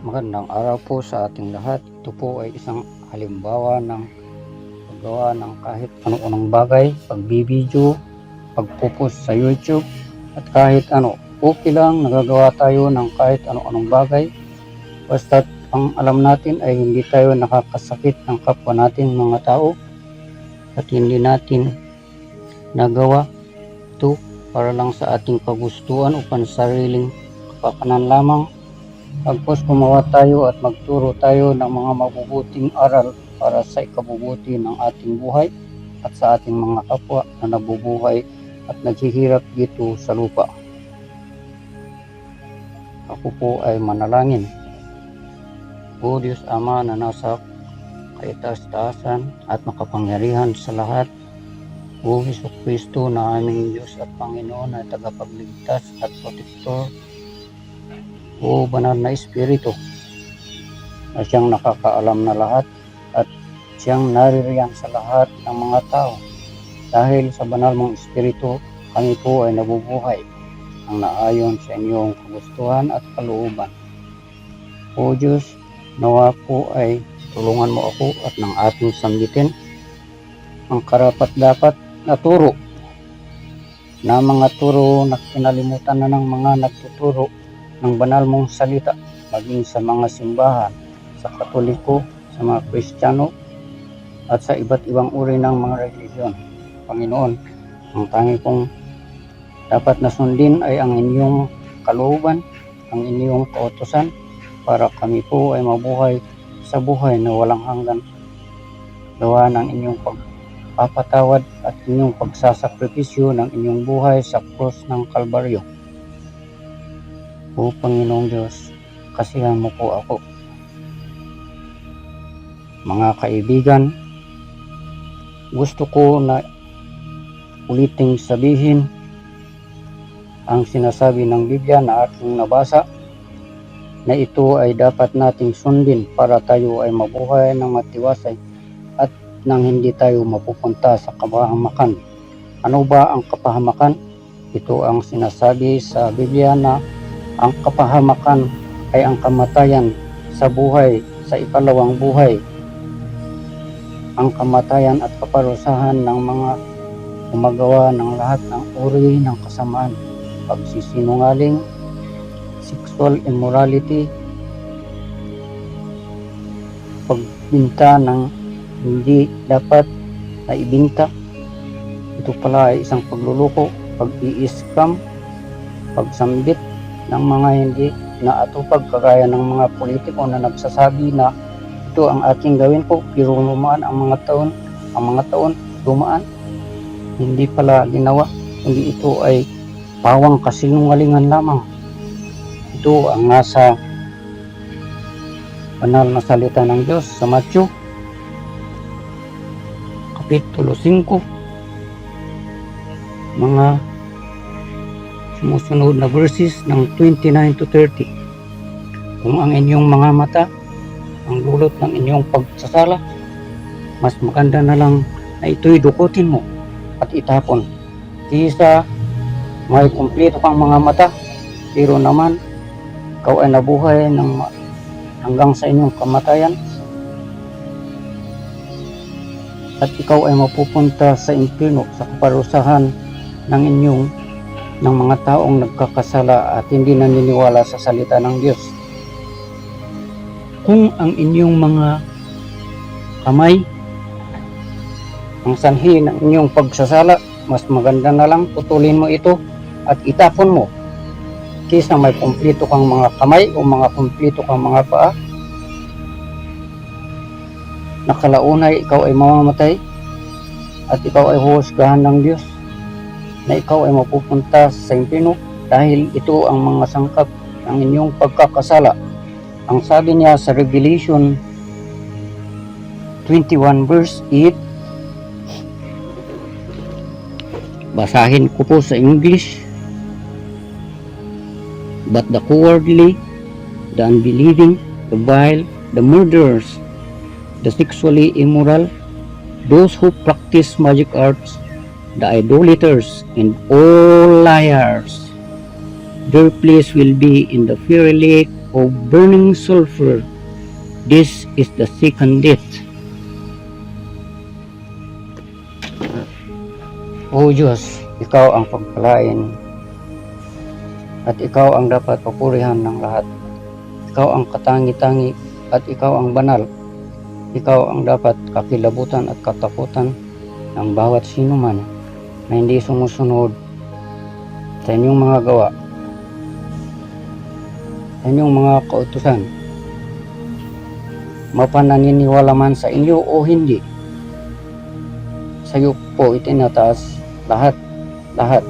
Magandang araw po sa ating lahat. Ito po ay isang halimbawa ng paggawa ng kahit ano-anong bagay, pagbibideo, pagpupos sa YouTube, at kahit ano. Okay lang, nagagawa tayo ng kahit ano-anong bagay. Basta ang alam natin ay hindi tayo nakakasakit ng kapwa natin mga tao at hindi natin nagawa ito para lang sa ating kagustuhan o pansariling kapakanan lamang Pagpos gumawa tayo at magturo tayo ng mga mabubuting aral para sa ikabubuti ng ating buhay at sa ating mga kapwa na nabubuhay at naghihirap dito sa lupa. Ako po ay manalangin. O Diyos Ama na nasa kaitaas-taasan at makapangyarihan sa lahat, O Hesus Kristo na aming Diyos at Panginoon na tagapagligtas at protektor o banal na espiritu na siyang nakakaalam na lahat at siyang naririyan sa lahat ng mga tao. Dahil sa banal mong espiritu, kami po ay nabubuhay ang naayon sa inyong kagustuhan at kalooban. O Diyos, nawa po ay tulungan mo ako at ng ating sambitin ang karapat dapat na turo na mga turo na kinalimutan na ng mga nagtuturo ng banal mong salita maging sa mga simbahan, sa katoliko, sa mga kristyano, at sa iba't ibang uri ng mga relihiyon. Panginoon, ang tangi kong dapat na sundin ay ang inyong kalooban, ang inyong kautosan, para kami po ay mabuhay sa buhay na walang hanggan. Gawa ng inyong pagpapatawad at inyong pagsasakripisyo ng inyong buhay sa krus ng Kalbaryo. O Panginoong Diyos, kasihan mo po ako. Mga kaibigan, gusto ko na uliting sabihin ang sinasabi ng Biblia na aking nabasa na ito ay dapat nating sundin para tayo ay mabuhay ng matiwasay at nang hindi tayo mapupunta sa kapahamakan. Ano ba ang kapahamakan? Ito ang sinasabi sa Biblia na ang kapahamakan ay ang kamatayan sa buhay, sa ikalawang buhay. Ang kamatayan at kaparusahan ng mga gumagawa ng lahat ng uri ng kasamaan, pagsisinungaling, sexual immorality, pagbinta ng hindi dapat na ibinta. Ito pala ay isang pagluluko, pag-i-scam, pagsambit, ng mga hindi na atupag kagaya ng mga politiko na nagsasabi na ito ang aking gawin ko pero ang mga taon ang mga taon dumaan hindi pala ginawa hindi ito ay pawang kasinungalingan lamang. Ito ang nasa banal na salita ng Diyos sa Matthew Kapitulo 5 mga sumusunod na verses ng 29 to 30. Kung ang inyong mga mata ang dulot ng inyong pagsasala, mas maganda na lang na ito'y dukutin mo at itapon. Kisa may kumpleto kang mga mata, pero naman ikaw ay nabuhay ng hanggang sa inyong kamatayan at ikaw ay mapupunta sa impyerno sa kaparusahan ng inyong ng mga taong nagkakasala at hindi naniniwala sa salita ng Diyos. Kung ang inyong mga kamay ang sanhi ng inyong pagsasala, mas maganda na lang putulin mo ito at itapon mo kaysa may kumplito kang mga kamay o mga kumplito kang mga paa nakalaunay ikaw ay mamamatay at ikaw ay huhusgahan ng Diyos na ikaw ay mapupunta sa impino dahil ito ang mga sangkap ng inyong pagkakasala. Ang sabi niya sa Revelation 21 verse 8 Basahin ko po sa English But the cowardly, the unbelieving, the vile, the murderers, the sexually immoral, those who practice magic arts, the idolaters, and all liars. Their place will be in the fiery lake of burning sulfur. This is the second death. O Diyos, Ikaw ang pagpalain at Ikaw ang dapat papurihan ng lahat. Ikaw ang katangi-tangi at Ikaw ang banal. Ikaw ang dapat kakilabutan at katakutan ng bawat sino man na hindi sumusunod. Sa inyong mga gawa, sa inyong mga kautusan, mapananiniwala man sa inyo o hindi. Sa iyo po itinataas lahat, lahat